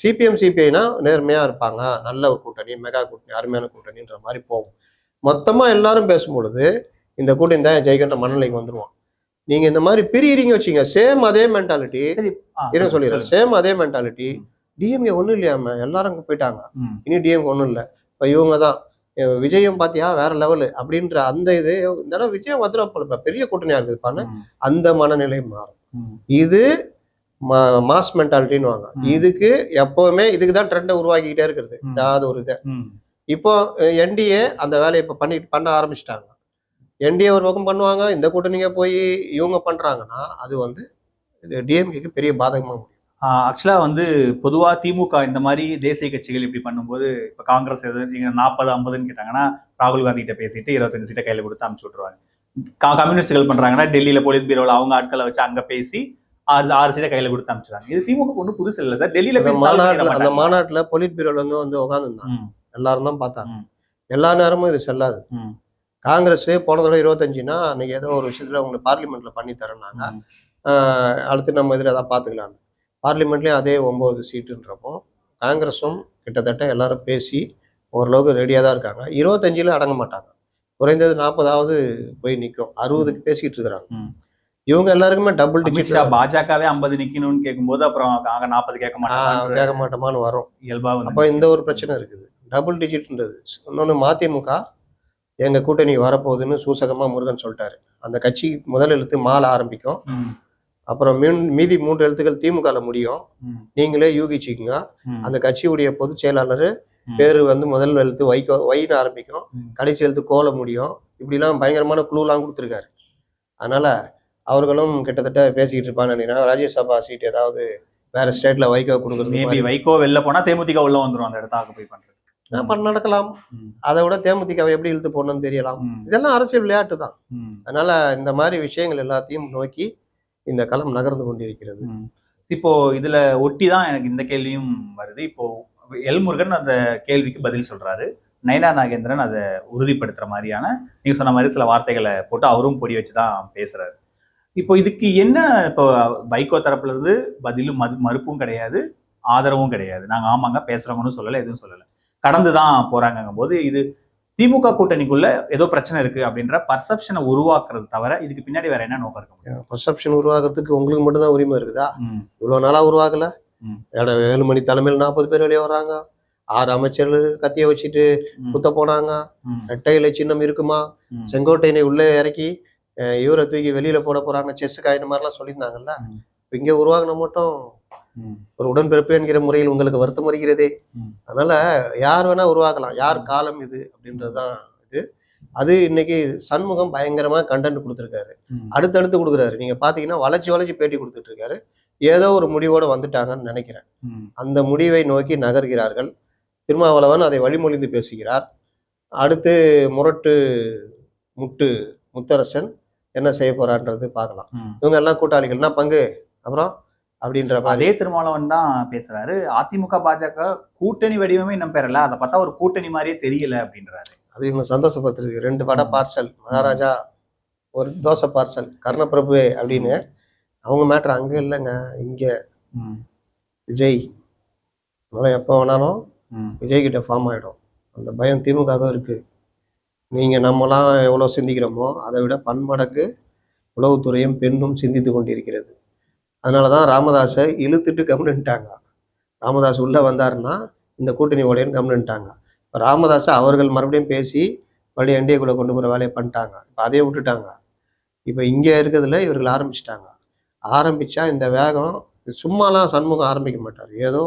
சிபிஎம் சிபிஐனா நேர்மையா இருப்பாங்க. நல்ல ஒரு கூட்டணி மெகா கூட்டணி அருமையான கூட்டணின்ற மாதிரி போகும். மொத்தமா எல்லாரும் பேசும்பொழுது இந்த கூட்டணி தான் ஜெயிக்கின்ற மனநிலைக்கு வந்துருவான் நீங்க இந்த மாதிரி பிரியிறீங்க வச்சீங்க சேம் அதே மென்டாலிட்டி சொல்லுங்க, சொல்லிடுறேன். சேம் அதே மென்டாலிட்டி. டிஎம்கே ஒன்றும் இல்லையாம எல்லாரும் போயிட்டாங்க. இனி டிஎம்கே ஒன்றும் இல்லை. இப்போ இவங்க தான். விஜயம் பாத்தியா வேற லெவலு அப்படின்ற அந்த இது இந்த விஜயம் வந்துடும் பெரிய கூட்டணியா இருக்குதுப்பான்னு அந்த மனநிலை மாறும். இது மாஸ் மென்டாலிட்டின்னு வாங்க. இதுக்கு எப்பவுமே இதுக்கு தான் ட்ரெண்டை உருவாக்கிக்கிட்டே இருக்கிறது. ஏதாவது ஒரு இது. இப்போ என்டிஏ அந்த வேலையை இப்போ பண்ணிட்டு பண்ண ஆரம்பிச்சிட்டாங்க. என்டிஏ ஒரு பக்கம் பண்ணுவாங்க இந்த கூட்டணிங்க போய் இவங்க பண்றாங்கன்னா அது வந்து டிஎம்கேக்கு பெரிய பாதகமா முடியும். ஆக்சுவலா வந்து பொதுவா திமுக இந்த மாதிரி தேசிய கட்சிகள் இப்படி பண்ணும்போது இப்ப காங்கிரஸ் எது நீங்க நாற்பது ஐம்பதுன்னு கேட்டாங்கன்னா ராகுல் காந்தி கிட்ட பேசிட்டு இருபத்தஞ்சு சீட்டை கையில கொடுத்து அனுப்பிச்சு விட்டுருவாங்க. கா- கம்யூனிஸ்டுகள் பண்றாங்கன்னா டெல்லியில போலித் பீரோல அவங்க ஆட்களை வச்சு அங்க பேசி ஆறு ஆறு சீட்டை கையில கொடுத்து அனுப்பிச்சுறாங்க இது திமுக ஒன்றும் புதுசு இல்லை சார். டெல்லியில அந்த மாநாட்டுல அந்த மாட்டாங்க. மாநாட்டுல பொலிட் பீரோல வந்து வந்து உட்காந்துருந்தாங்க எல்லாரும் தான் பார்த்தாங்க. எல்லா நேரமும் இது செல்லாது. காங்கிரஸ் போன தடவை இருபத்தஞ்சுனா அன்னைக்கு ஏதோ ஒரு விஷயத்துல உங்களுக்கு பார்லிமெண்ட்ல பண்ணி தரேன்னாங்க. அடுத்து நம்ம இதில் ஏதாவது பார்த்துக்கலாம் பார்லிமெண்ட்லேயும் அதே ஒம்பது சீட்டுன்றப்போ காங்கிரஸும் கிட்டத்தட்ட எல்லாரும் பேசி ஓரளவுக்கு ரெடியாக தான் இருக்காங்க. இருபத்தஞ்சில் அடங்க மாட்டாங்க. குறைந்தது நாற்பதாவது போய் நிற்கும் அறுபதுக்கு பேசிக்கிட்டு இருக்கிறாங்க. இவங்க எல்லாருக்குமே டபுள் டிஜிட் பாஜகவே ஐம்பது நிக்கணும்னு கேட்கும்போது அப்புறம் நாங்க நாற்பது கேட்க மாட்டாங்க கேட்க மாட்டோமான்னு வரும். இயல்பா அப்போ இந்த ஒரு பிரச்சனை இருக்குது. டபுள் டிஜிட்ன்றது இன்னொன்று மதிமுக எங்க கூட்டணி வரப்போகுதுன்னு சூசகமா முருகன் சொல்லிட்டாரு. அந்த கட்சி முதல் எழுத்து மாலை ஆரம்பிக்கும். அப்புறம் மீதி மூன்று எழுத்துக்கள் திமுகல முடியும். நீங்களே யூகிச்சிக்கங்க. அந்த கட்சியுடைய பொதுச் செயலாளர். பேரு வந்து முதல் எழுத்து வைகோ வைன்னு ஆரம்பிக்கும். கடைசி எழுத்து கோல முடியும். இப்படிலாம் பயங்கரமான குழுலாம் கொடுத்துருக்காரு. அதனால அவர்களும் கிட்டத்தட்ட பேசிக்கிட்டு இருப்பான்னு நினைக்கிறேன். ராஜ்யசபா சீட் ஏதாவது வேற ஸ்டேட்ல வைகோ கொடுக்குறது மேபி. வைகோ வெளில போனா தேமுதிக உள்ள வந்துரும் அந்த இடத்த ஆக்குபை பண்றது பண்ண நடக்கலாம். அதை விட தேமுதிகவை எப்படி இழுத்து போடணும்னு தெரியலாம். இதெல்லாம் அரசியல் விளையாட்டு தான். அதனால இந்த மாதிரி விஷயங்கள் எல்லாத்தையும் நோக்கி இந்த களம் நகர்ந்து கொண்டிருக்கிறது. இப்போ இதுல ஒட்டி தான் எனக்கு இந்த கேள்வியும் வருது. இப்போ எல் முருகன் அந்த கேள்விக்கு பதில் சொல்றாரு. நயனா நாகேந்திரன் அதை உறுதிப்படுத்துற மாதிரியான நீங்க சொன்ன மாதிரி சில வார்த்தைகளை போட்டு அவரும் பொடி வச்சு தான் பேசுறாரு. இப்போ இதுக்கு என்ன இப்போ வைகோ தரப்புல இருந்து பதிலும் மது மறுப்பும் கிடையாது ஆதரவும் கிடையாது. நாங்க ஆமாங்க பேசுறவங்கன்னு சொல்லலை எதுவும் சொல்லலை. கடந்து தான் போது இது திமுக கூட்டணிக்குள்ள ஏதோ பிரச்சனை இருக்கு அப்படின்ற பர்செப்ஷனை உருவாக்குறது தவிர இதுக்கு பின்னாடி வேற என்ன நோக்கம் இருக்க முடியும்? பர்செப்ஷன் உருவாக்குறதுக்கு உங்களுக்கு மட்டும்தான் உரிமை இருக்குதா? இவ்வளவு நாளா உருவாகல ம். ஏடா ஏழு மணி தலைமையில் நாற்பது பேர் வெளியே வர்றாங்க. ஆறு அமைச்சர்கள் கத்திய வச்சுட்டு குத்த போனாங்க. ரெட்டையில சின்னம் இருக்குமா. செங்கோட்டையனை உள்ளே இறக்கி இவரை தூக்கி வெளியில போட போறாங்க செஸ் காயின் மாதிரிலாம் சொல்லியிருந்தாங்கல்ல. இங்க உருவாகின மட்டும் ஒரு உடன்பிறப்பு என்கிற முறையில் உங்களுக்கு வருத்தம் வருகிறதே. அதனால யார் வேணா உருவாக்கலாம் யார் காலம் இது அப்படின்றதுதான் இது. அது இன்னைக்கு சண்முகம் பயங்கரமா கண்டென்ட் கொடுத்துருக்காரு. அடுத்தடுத்து கொடுக்குறாரு. நீங்க பாத்தீங்கன்னா வளைச்சு வளைச்சு பேட்டி கொடுத்துட்டு இருக்காரு ஏதோ ஒரு முடிவோட வந்துட்டாங்கன்னு நினைக்கிறேன். அந்த முடிவை நோக்கி நகர்கிறார்கள். திருமாவளவன் அதை வழிமொழிந்து பேசுகிறார். அடுத்து முரட்டு முட்டு முத்தரசன் என்ன செய்ய போறான்றது பார்க்கலாம். இவங்க எல்லாம் கூட்டாளிகள். என்ன பங்கு? அப்புறம் அப்படின்ற மாதிரி. அதே திருமாவளவன் தான் பேசுறாரு. அதிமுக பாஜக கூட்டணி வடிவமே இன்னும் பெறல. அதை பார்த்தா ஒரு கூட்டணி மாதிரியே தெரியல அப்படின்றாரு. அது இவங்க சந்தோஷப்படுத்துறது ரெண்டு வடை. பார்சல். மகாராஜா ஒரு தோசை பார்சல். கர்ணப்பிரபு அப்படின்னு. அவங்க மேட்ரு அங்க இல்லைங்க. இங்க. விஜய். அதனால எப்போ வேணாலும் விஜய் கிட்ட ஃபார்ம் ஆயிடும். அந்த பயம் திமுக தான் இருக்கு. நீங்கள் நம்மலாம் எவ்வளோ சிந்திக்கிறோமோ அதை விட பன்மடங்கு உளவுத்துறையும் பெண்ணும் சிந்தித்து கொண்டிருக்கிறது. அதனால தான் ராமதாஸை இழுத்துட்டு கம்னுட்டாங்க ராமதாஸ் உள்ளே வந்தாருன்னா இந்த கூட்டணி ஓடையன்னு கம்னுட்டாங்க இப்போ ராமதாஸை அவர்கள் மறுபடியும் பேசி மறுபடியும் என்டிஏக்குள்ள கொண்டு போகிற வேலையை பண்ணிட்டாங்க. இப்போ அதையே விட்டுட்டாங்க. இப்போ இங்கே இருக்கிறதுல இவர்கள் ஆரம்பிச்சிட்டாங்க. ஆரம்பித்தா இந்த வேகம் சும்மாலாம் சண்முகம் ஆரம்பிக்க மாட்டார். ஏதோ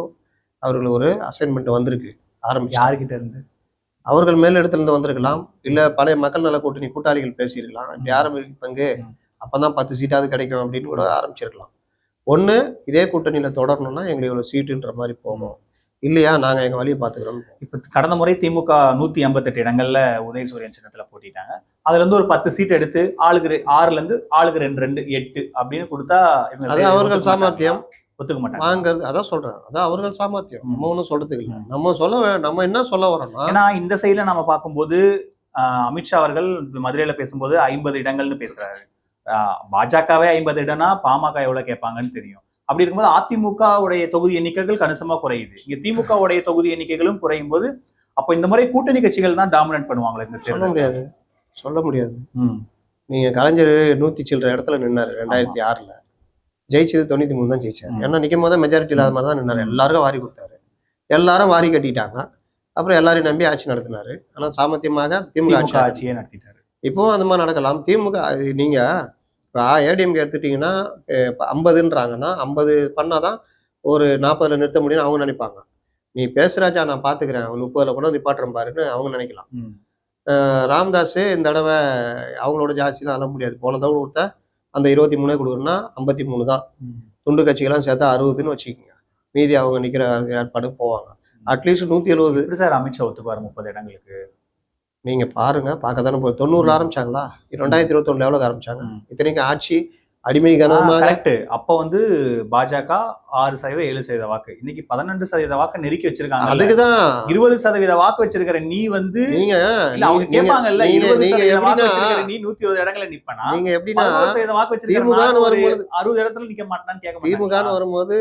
அவர்கள் ஒரு அசைன்மெண்ட் வந்திருக்கு. ஆரம்பி யார்கிட்ட இருந்து? அவர்கள் மேலிடத்திலிருந்து வந்திருக்கலாம். இல்ல பழைய மக்கள் நல கூட்டணி கூட்டாளிகள் பேசியிருக்கலாம். இப்படி ம். ஆரம்பிக்கும் பங்கு ம். அப்பதான் பத்து சீட்டாவது கிடைக்கும் அப்படின்னு கூட ஆரம்பிச்சிருக்கலாம். ஒண்ணு இதே கூட்டணியில தொடரணும்னா எங்களுக்கு இவ்வளவு சீட்டுன்ற மாதிரி போகும் இல்லையா? நாங்க எங்க வழியை பாத்துக்கிறோம் இப்ப கடந்த முறை திமுக நூத்தி எண்பத்தெட்டு இடங்கள்ல உதயசூரியன் சின்னத்துல போட்டிட்டாங்க. அதுல இருந்து ஒரு பத்து சீட் எடுத்து ஆளுக்கு ஆறுல இருந்து ஆளுக்கு ரெண்டு ரெண்டு எட்டு அப்படின்னு கொடுத்தா அது அவர்கள் சாமர்த்தியம். ஒத்துக்க மாட்டாங்க. வாங்கிறது அதான் சொல்றேன். அதான் அவர்கள் சாமர்த்தியம். நம்ம ஒன்றும் சொல்றதுக்கு இல்லை. நம்ம சொல்ல நம்ம என்ன சொல்ல வரோம்னா ஏன்னா இந்த சைடுல நம்ம பார்க்கும்போது அமித்ஷா அவர்கள் மதுரையில பேசும்போது ஐம்பது இடங்கள்னு பேசுறாரு. பாஜகவே ஐம்பது இடம்னா பாமக எவ்வளவு கேட்பாங்கன்னு தெரியும். அப்படி இருக்கும்போது அதிமுக உடைய தொகுதி எண்ணிக்கைகள் கணிசமா குறையுது. இங்க திமுக உடைய தொகுதி எண்ணிக்கைகளும் குறையும் போது அப்போ இந்த முறை கூட்டணி கட்சிகள் தான் டாமினேட் பண்ணுவாங்களே இந்த சொல்ல முடியாது. சொல்ல முடியாது. ம். நீங்க கலைஞர் நூத்தி சில்லற இடத்துல நின்னாரு ரெண்டாயிரத்தி ஆறுல. ஜெயிச்சது தொண்ணூத்தி மூணு தான் ஜெயிச்சாரு. ஏன்னா நிக்கும் போதே மெஜாரிட்டி இல்லாத மாதிரி தான் நின்னாரு. எல்லாருக்கும் வாரி கொடுத்தாரு. எல்லாரும் வாரி கட்டிட்டாங்க. அப்புறம் எல்லாரையும் நம்பி ஆட்சி நடத்தினாரு. ஆனா சாமர்த்தியமாக திமுக ஆட்சி. ஆட்சியே நடத்திட்டாரு. இப்போ அந்த மாதிரி நடக்கலாம். திமுக அது நீங்க இப்போ ஏடிஎம்கே எடுத்துட்டீங்கன்னா ஐம்பதுன்றாங்கன்னா ஐம்பது பண்ணாதான் ஒரு நாற்பதுல நிறுத்த முடியும்னு அவங்க நினைப்பாங்க. நீ பேசுறாச்சா நான் பாத்துக்கிறேன். முப்பதுல கூட நிப்பாட்டுறேன் பாருன்னு அவங்க நினைக்கலாம். ராமதாஸ் இந்த தடவை அவங்களோட ஜாஸ்திலாம் அள்ள முடியாது. போன தடவை கொடுத்த அந்த இருபத்தி மூணே கொடுக்குறோன்னா ஐம்பத்தி மூணு தான். துண்டு கட்சிகள்லாம் சேர்த்தா அறுபதுன்னு வச்சுக்கோங்க மீதி அவங்க நிக்கிற ஏற்பாடு போவாங்க அட்லீஸ்ட் நூத்தி எழுபது சார் அமித்ஷா ஒத்துக்குவார் முப்பது இடங்களுக்கு நீங்க பாருங்க பார்க்க தானே போய் தொண்ணூறுல. ஆரம்பிச்சாங்களா ரெண்டாயிரத்தி இருபத்தொன்னுல எவ்வளவு ஆரம்பிச்சாங்க ம். இத்தனைக்கும் ஆட்சி அடிமை கனமாக கரெக்ட் அப்ப வந்து பாஜக ஆறு சதவீதம் ஏழு சதவீத வாக்கு. இன்னைக்கு பதினெண்டு சதவீத வாக்கு நெருக்கி வச்சிருக்காங்க அதுக்குதான். இருபது சதவீத வாக்கு வச்சிருக்கிற நீ வந்து நீங்க அவங்க கேட்பாங்கல்ல நீங்க- நீ நூத்தி இருபது இடங்களை நிப்பனா? நீங்க எப்படின்னா சதவீத வாக்கு ஒரு வரும்பொழுது அறுபது இடத்துல நிக்க மாட்டான்னு கேட்க மாட்டாங்க. வரும்போது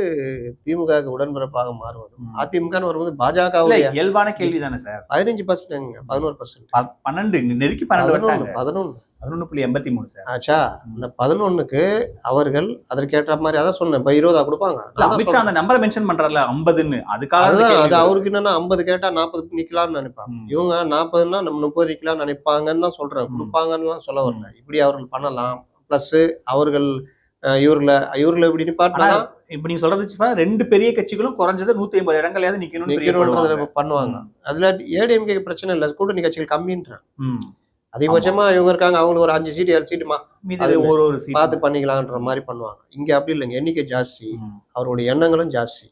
திமுகவுக்கு உடன்பிறப்பாக மாறுவது. ம். அதிமுகன்னு வரும்போது பாஜகவுடைய இயல்பான கேள்வி தானே சார்? பதினஞ்சு பர்சன்ட் பதினோரு பர்சன்ட் பன்னெண்டு நெருக்கி பன்னெண்டு பதினொன்னு பதினொன்னு புள்ளி எண்பத்தி மூணு சார் ஆச்சா அந்த பதினொன்னுக்கு அவர்கள் அதற்கேற்ற மாதிரி அதான் சொன்னேன் இப்ப இருபதா கொடுப்பாங்க அமித்ஷா. அந்த நம்பரை மென்ஷன் பண்றாருல ஐம்பதுன்னு அதுக்காக அது. அவருக்கு என்னன்னா ஐம்பது கேட்டா நாற்பது நிக்கலாம்னு நினைப்பாங்க. இவங்க நாற்பதுன்னா நம்ம முப்பது நிக்கலாம்னு நினைப்பாங்கன்னு தான் சொல்றேன் ம். கொடுப்பாங்கன்னு சொல்ல வரல இப்படி அவர்கள் பண்ணலாம் பிளஸ் அவர்கள் இவர்களை இவர்களை இப்படி நிப்பாட்டினா இப்ப நீங்க சொல்றது ரெண்டு பெரிய கட்சிகளும் குறைஞ்சது நூத்தி ஐம்பது இடங்களையாவது நிக்கணும்ன்றத பிரியப்படுவாங்க. பண்ணுவாங்க அதுல ஏடிஎம்கே பிரச்சனை இல்லை கூட்டணி கட்சிகள் கம்மின்றேன். அதிகபட்சமா இவங்க இருக்காங்க. அவங்களுக்கு ஒரு அஞ்சு சீட்டு ஏழு சீட்டு மீதி அது ஒரு ஒரு. பார்த்து பண்ணிக்கலான்ற மாதிரி பண்ணுவாங்க. இங்க அப்படி இல்லைங்க. எண்ணிக்கை ஜாஸ்தி. அவருடைய எண்ணங்களும் ஜாஸ்தி.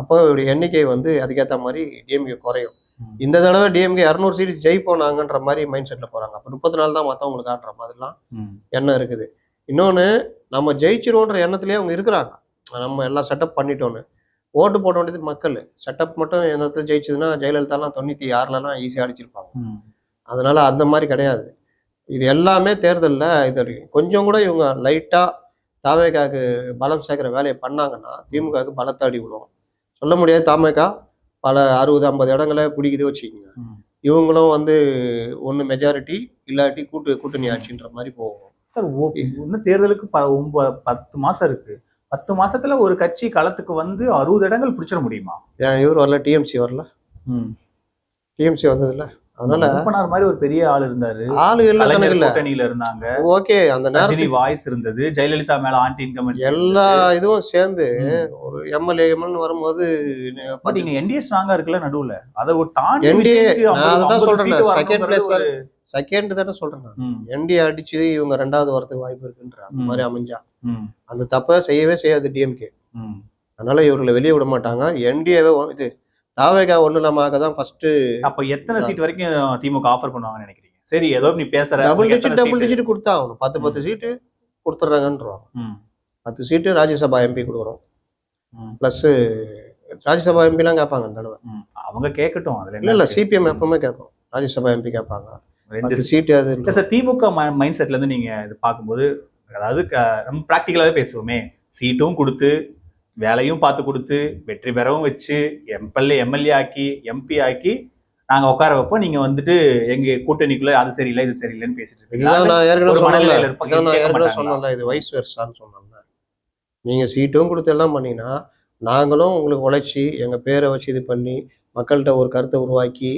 அப்போ அவருடைய எண்ணிக்கை வந்து அதுக்கேற்ற மாதிரி டிஎம்கே குறையும். இந்த தடவை டிஎம்கே இரநூறு சீட்டு ஜெயிப்போம் நாங்கன்ற மாதிரி மைண்ட் செட்ல போறாங்க. அப்போ முப்பத்தி நாலு தான் மற்றவங்களுக்கு ஆடுற மாதிரிலாம். எண்ணம் இருக்குது. இன்னொன்று நம்ம ஜெயிச்சிருவோன்ற எண்ணத்திலே அவங்க இருக்கிறாங்க. நம்ம எல்லாம் செட்டப் பண்ணிட்டோன்னு. ஓட்டு போட வேண்டியது மக்கள். செட்டப் மட்டும் எந்த ஜெயிச்சதுன்னா ஜெயலலிதாலாம் தொண்ணூற்றி ஆறுலலாம் ஈஸியாக அடிச்சிருப்பாங்க. அதனால அந்த மாதிரி கிடையாது. இது எல்லாமே தேர்தலில் இது. கொஞ்சம் கூட இவங்க லைட்டாக தாவேக்காக்கு பலம் சேர்க்குற வேலையை பண்ணாங்கன்னா திமுகவுக்கு பலத்தாடி விடும் சொல்ல முடியாது தாமேக்கா பல அறுபது ஐம்பது இடங்களை பிடிக்குது வச்சுக்கோங்க. இவங்களும் வந்து ஒன்று மெஜாரிட்டி இல்லாட்டி கூட்டு கூட்டணி ஆட்சின்ற மாதிரி போகும். சார் இன்னும் தேர்தலுக்கு ப- பத்து மாசம் இருக்கு. பத்து மாசத்துல ஒரு கட்சி களத்துக்கு வந்து அறுபது இடங்கள் பிடிச்சிட முடியுமா? ஏன் இவர் வரல டிஎம்சி வரல? டிஎம்சி வந்ததில்ல அதனால மூப்பனார் மாதிரி ஒரு பெரிய ஆள் இருந்தாரு. கணக்கு இல்ல. கூட்டணியில இருந்தாங்க. ஓகே அந்த நேரத்துக்கு வாய்ஸ் இருந்தது. ஜெயலலிதா மேல ஆன்டி இன்கமன்ஸ் எல்லா இதுவும் சேர்ந்து ஒரு எம்எல்ஏ எம்எல்ஏ வரும்போது பட் இங்க என்டிஏ ஸ்ட்ராங்கா இருக்குல்ல நடுவுல? அதை ஒரு தாண்டி விஜய்க்கு நான் அதான் சொல்றேன், place ஒரு- செகண்ட் தானே சொல்றேன் என்டிஏ அடிச்சு இவங்க ரெண்டாவது வரதுக்கு வாய்ப்பு இருக்குன்ற அந்த. மாதிரி அமைஞ்சா. அந்த தப்பை செய்யவே செய்யாது டிஎம்கே. அதனால இவர்களை வெளியே விட மாட்டாங்க. என்டிஏவே இது தாவேகா ஒண்ணு இல்லாம தான் ஃபர்ஸ்ட் அப்ப எத்தனை சீட் வரைக்கும் திமுக ஆஃபர் பண்ணுவாங்கன்னு நினைக்கிறீங்க? சரி ஏதோ நீ பேசுற டபுள் டிஜிட் டபுள்? டிஜிட் கொடுத்தா ஆகணும் பத்து பத்து சீட்டு கொடுத்துட்றாங்கன்றோம் பத்து சீட்டு ராஜ்யசபா எம்பி கொடுக்குறோம். ம், ப்ளஸ் ராஜ்யசபா எம்பிலாம் கேட்பாங்க தடவை ம். அவங்க கேட்கட்டும் அதுல இல்ல இல்ல? சிபிஎம் எப்பவுமே கேட்கும். ராஜ்யசபா எம்பி கேட்பாங்க. ரெண்டு சீட்டு அது இல்ல. சார் திமுக மைண்ட் செட்ல இருந்து நீங்க இது பார்க்கும்போது அதாவது நம்ம ப்ராக்டிக்கலாவே பேசுவோமே. சீட்டும் கொடுத்து வேலையும் பார்த்து கொடுத்து வெற்றி பெறவும் வச்சு எம்எல்ஏ எம்எல்ஏ ஆக்கி எம்பி ஆக்கி நாங்க உட்கார வைப்போம். நீங்க வந்துட்டு எங்க கூட்டணிக்குள்ள அது சரியில்லை இது சரியில்லைன்னு பேசிட்டு இருக்கீங்க? சொன்னேன்ல. இது வைஸ் வெர்சான்னு சொன்னேன்ல. நீங்க சீட்டும் கொடுத்து எல்லாம் பண்ணீங்கன்னா நாங்களும் உங்களுக்கு உழைச்சி எங்க பேரை வச்சு இது பண்ணி மக்கள்கிட்ட ஒரு கருத்தை உருவாக்கி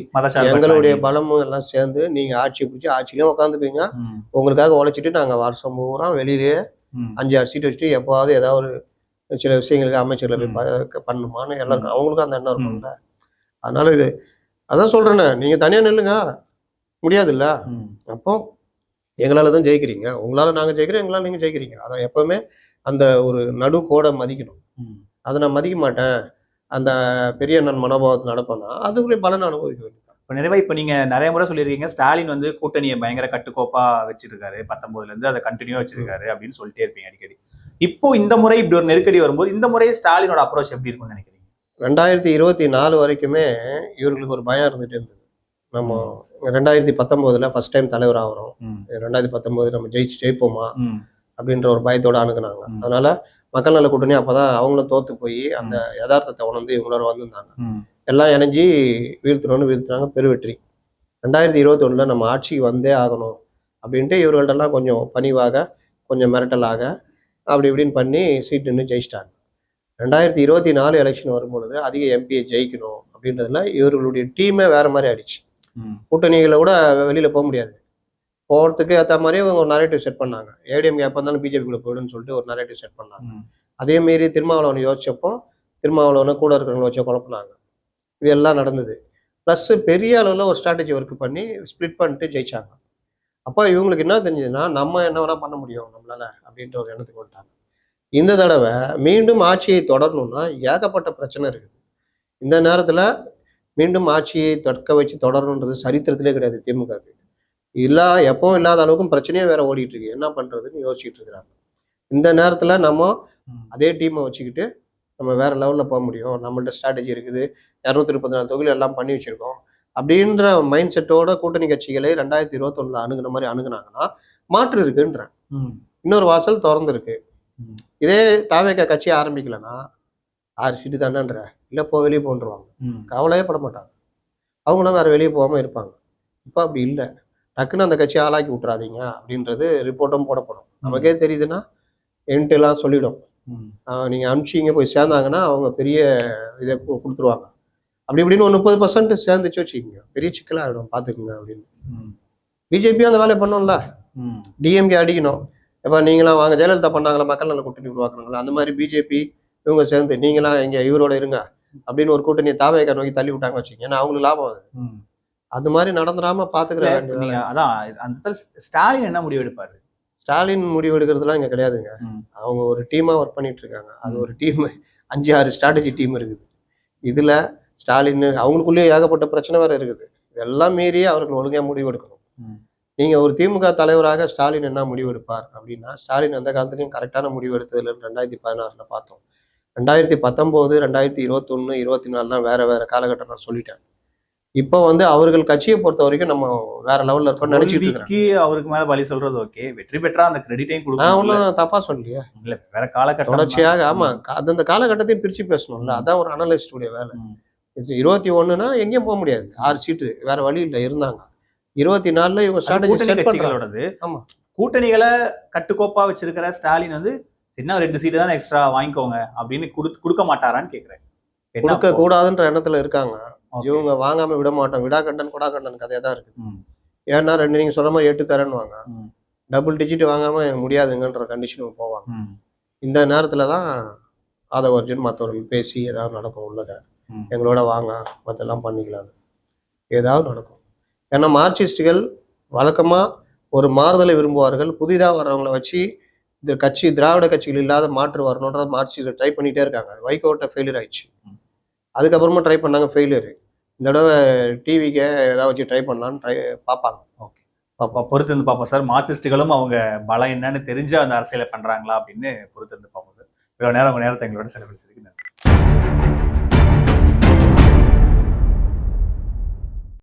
எங்களுடைய. பலமும் எல்லாம் சேர்ந்து நீங்க ஆட்சி பிடிச்சி ஆட்சியிலும் உட்காந்துப்பீங்க. உங்களுக்காக உழைச்சிட்டு நாங்க வருஷம் பூரா வெளியிலேயே அஞ்சு ஆறு சீட் வச்சுட்டு எப்போவாவது ஏதாவது ஒரு சில விஷயங்களுக்கு போய் ப- பண்ணுமான்னு எல்லாருக்கும் அவங்களுக்கும் அந்த எண்ணம் இருக்கும்ல. அதனால இது அதான் சொல்றேனே நீங்க தனியா நில்லுங்க. முடியாதுல்ல. அப்போ எங்களால தான் ஜெயிக்கிறீங்க. உங்களால நாங்க ஜெயிக்கிறோம் எங்களால நீங்க ஜெயிக்கிறீங்க. அதான் எப்பவுமே அந்த ஒரு நடு கோடை மதிக்கணும். அதை நான் மதிக்க மாட்டேன். அந்த பெரிய அண்ணன் மனோபாவத்தை நடப்பேன்னா அதுக்குள்ளே பலன் அனுபவிக்க வேண்டியது இப்ப நிறைவா இப்ப நீங்க நிறைய முறை சொல்லியிருக்கீங்க. ஸ்டாலின் வந்து கூட்டணியை பயங்கர கட்டுக்கோப்பா வச்சிருக்காரு. பத்தொன்பதுல இருந்து அதை கண்டினியூ வச்சிருக்காரு அப்படின்னு சொல்லிட்டே இருப்பீங்க அடிக்கடி. இப்போ இந்த முறை இப்படி ஒரு நெருக்கடி வரும்போது இந்த முறை ஸ்டாலினோட அப்ரோச் எப்படி இருக்கும்னு நினைக்கிறீங்க? ரெண்டாயிரத்தி இருபத்தி நாலு வரைக்குமே இவர்களுக்கு ஒரு பயம் இருந்துட்டு இருந்தது. நம்ம ரெண்டாயிரத்தி பத்தொம்போதுல ஃபர்ஸ்ட் டைம் தலைவர் ஆகிறோம். ரெண்டாயிரத்தி பத்தொம்போது நம்ம ஜெயிச்சு ஜெயிப்போமா? அப்படின்ற ஒரு பயத்தோட அணுகுனாங்க. அதனால மக்கள் நல கூட்டணி அப்பதான் அவங்களும் தோத்து போய் அந்த யதார்த்தத்தை உணர்ந்து இவங்களோட வந்திருந்தாங்க. எல்லாம் இணைஞ்சு வீழ்த்தணும்னு வீழ்த்துனாங்க பெருவெற்றி ரெண்டாயிரத்தி இருபத்தொன்னுல நம்ம ஆட்சிக்கு வந்தே ஆகணும் அப்படின்ட்டு இவர்கள்ட்டெல்லாம் கொஞ்சம் பணிவாக கொஞ்சம் மிரட்டலாக அப்படி இப்படின்னு பண்ணி சீட் நின்று ஜெயிச்சிட்டாங்க. ரெண்டாயிரத்தி இருபத்தி நாலு எலெக்ஷன் வரும்பொழுது அதிக எம்பியை ஜெயிக்கணும் அப்படின்றதுல இவர்களுடைய டீமே வேற மாதிரி ஆயிடுச்சு. கூட்டணிகளை கூட வெளியில போக முடியாது. போகிறதுக்கு ஏற்ற மாதிரியே இவங்க ஒரு நரேட்டிவ் செட் பண்ணாங்க. ஏடிஎம் எப்போ இருந்தாலும் பிஜேபிக்குள்ள போயிடுன்னு சொல்லிட்டு ஒரு நரேட்டிவ் செட் பண்ணாங்க. அதே மாரி திருமாவளவன் யோசிச்சப்போ திருமாவளவனை கூட இருக்கிறவங்க வச்சு குழப்பினாங்க. இது எல்லாம் நடந்தது. ப்ளஸ் பெரிய அளவில் ஒரு ஸ்ட்ராட்டஜி ஒர்க் பண்ணி ஸ்ப்ளிட் பண்ணிட்டு ஜெயிச்சாங்க. அப்போ இவங்களுக்கு என்ன தெரிஞ்சதுன்னா நம்ம என்ன வேணால் பண்ண முடியும் நம்மளால அப்படின்ற ஒரு எண்ணத்துக்கு வந்துட்டாங்க. இந்த தடவை மீண்டும் ஆட்சியை தொடரணும்னா ஏகப்பட்ட பிரச்சனை இருக்குது. இந்த நேரத்தில் மீண்டும் ஆட்சியை தற்க வச்சு தொடரணுன்றது சரித்திரத்திலே கிடையாது திமுகவுக்கு. இல்லா எப்பவும் இல்லாத அளவுக்கும் பிரச்சனையே வேற ஓடிட்டு இருக்கு. என்ன பண்றதுன்னு யோசிச்சுட்டு இருக்கிறாங்க. இந்த நேரத்தில் நம்ம. அதே டீமை வச்சுக்கிட்டு நம்ம வேற லெவலில் போக முடியும். நம்மள்ட்ட ஸ்ட்ராட்டஜி இருக்குது. இரநூத்தி முப்பத்தி நாலு தொகுதி எல்லாம் பண்ணி வச்சிருக்கோம். அப்படின்ற மைண்ட் செட்டோட கூட்டணி கட்சிகளை ரெண்டாயிரத்தி இருபத்தொன்னுல அணுகுன மாதிரி அணுகுனாங்கன்னா மாற்று இருக்குன்றேன். ம், இன்னொரு வாசல் திறந்துருக்கு. இதே தாவேக்கா கட்சி ஆரம்பிக்கலன்னா ஆறு சீட்டு தானேன்ற. இல்லை போ வெளியே போன்றுவாங்க. கவலையே பட மாட்டாங்க. அவங்களும் வேற வெளியே போகாம இருப்பாங்க. இப்போ அப்படி இல்லை. டக்குன்னு அந்த கட்சியை ஆளாக்கி விட்றாதீங்க அப்படின்றது ரிப்போர்ட்டும் போடப்படும். நமக்கே தெரியுதுன்னா என்கிட்டலாம் சொல்லிடும். ம், ஆஹ் நீங்க அனுப்பிச்சிங்க போய் சேர்ந்தாங்கன்னா அவங்க பெரிய இதை கொடுத்துருவாங்க. அப்படி இப்படின்னு ஒரு முப்பது பர்சன்ட் சேர்ந்துச்சு வச்சுக்கோங்க. பெரிய சிக்கலாகிடும் பார்த்துக்குங்க அப்படின்னு. பிஜேபியும் அந்த வேலையை பண்ணோம்ல. டிஎம்கே அடிக்கணும். இப்போ நீங்களாம் வாங்க ஜெயலலிதா பண்ணாங்களா மக்கள் நல கூட்டணி உருவாக்குனாங்களா அந்த மாதிரி பிஜேபி இவங்க சேர்ந்து நீங்களாம் எங்க இவரோட இருங்க அப்படின்னு ஒரு கூட்டணியை தாவேக்கா நோக்கி தள்ளி விட்டாங்க வச்சுக்கோங்க. ஏன்னா அவங்களுக்கு லாபம் அது. அது மாதிரி நடந்துடாம பாத்துக்கிற இல்ல, வேண்டிய வேலை. நீங்க அதான் அந்த ஸ்டாலின் என்ன முடிவு எடுப்பாரு? ஸ்டாலின் முடிவு எடுக்கிறதுலாம் இங்க கிடையாதுங்க. அவங்க ஒரு டீமா ஒர்க் பண்ணிட்டு இருக்காங்க. அது ஒரு டீம் அஞ்சு ஆறு ஸ்ட்ராட்டஜி டீம் இருக்குது. இதுல ஸ்டாலின் அவங்களுக்குள்ளேயே ஏகப்பட்ட பிரச்சனை வேற இருக்குது. இதெல்லாம் மீறி அவர்கள் ஒழுங்கா முடிவு எடுக்கணும் ம், நீங்க ஒரு திமுக தலைவராக ஸ்டாலின் என்ன முடிவு எடுப்பார் அப்படின்னா ஸ்டாலின் எந்த காலத்துலயும் கரெக்டான முடிவு எடுத்ததுல ரெண்டாயிரத்தி பதினாறுல பார்த்தோம். ரெண்டாயிரத்தி பத்தொம்போது ரெண்டாயிரத்தி இருபத்தொன்னு இருபத்தி நாலுலாம் வேற வேற காலகட்டம் நான் சொல்லிட்டேன். இப்போ வந்து அவர்கள் கட்சியை பொறுத்த வரைக்கும் நம்ம வேற லெவல்ல இருக்கோம்னு நினைச்சிட்டு அவருக்கு மேல பழி சொல்றது ஓகே. வெற்றி பெற்றா அந்த கிரெடிட்டையும் நான் கொடுக்கணும். ஒன்றும் தப்பா சொல்லலையே. இல்ல வேற காலகட்டம் தொடர்ச்சியாக ஆமா அந்தந்த காலகட்டத்தையும் பிரிச்சு பேசணும்ல. அதான் ஒரு அனலிஸ்டுடைய வேலை. இருபத்தி ஒண்ணுனா எங்கேயும் போக முடியாது. ஆறு சீட்டு வேற வழி இல்லை இருந்தாங்க. இருபத்தி நாலுல இவங்க ஸ்ட்ராட்டஜி கூட்டணி செட் பண்றாங்க. கட்சிகளோடது. ஆமா. கூட்டணிகளை கட்டுக்கோப்பா வச்சிருக்கிற ஸ்டாலின் வந்து சின்ன ரெண்டு சீட்டு தான் எக்ஸ்ட்ரா வாங்கிக்கோங்க அப்படின்னு கொடுத்து கொடுக்க மாட்டாரான்னு கேக்குறேன் என்ன கொடுக்க? கூடாதுன்ற எண்ணத்துல இருக்காங்க. இவங்க வாங்காம விட மாட்டோம். விடா கண்டன் கொடா கண்டன் கதையா தான் இருக்கு ஏன்னா ரெண்டு நீங்க சொல்ற மாதிரி எட்டு தரேன்னுவாங்க. ம், டபுள் டிஜிட் வாங்காம முடியாதுங்கன்ற கண்டிஷனுக்கு போவாங்க. இந்த நேரத்துல தான் ஆதவர்ஜன் மற்றவர்கள் பேசி ஏதாவது நடக்கும் உள்ளத ம். எங்களோட வாங்க மற்றெல்லாம் பண்ணிக்கலாம் ஏதாவது நடக்கும். ஏன்னா மார்க்சிஸ்டுகள் வழக்கமா ஒரு மாறுதலை விரும்புவார்கள். புதிதாக வர்றவங்கள வச்சு இந்த கட்சி திராவிட கட்சிகள் இல்லாத மாற்று வரணுன்றத மார்க்சிஸ்டுகள் ட்ரை பண்ணிட்டே இருக்காங்க. வைகோட்ட ஃபெயிலியர் ஆயிடுச்சு. அதுக்கப்புறமா ட்ரை பண்ணாங்க ஃபெயிலியர் இந்த தடவை டிவிக்கு ஏதாவது வச்சு ட்ரை பண்ணலான்னு ட்ரை பார்ப்பாங்க. அப்ப பொறுத்து இருந்து பார்ப்போம் சார். மார்க்சிஸ்டுகளும் அவங்க பலம் என்னன்னு தெரிஞ்சு அந்த அரசியலை பண்றாங்களா அப்படின்னு பொறுத்து இருந்து பார்ப்போம் சார். இவ்வளவு நேரம் உங்க நேரத்தை எங்களோட செலவழிச்சதுக்கு நன்றி.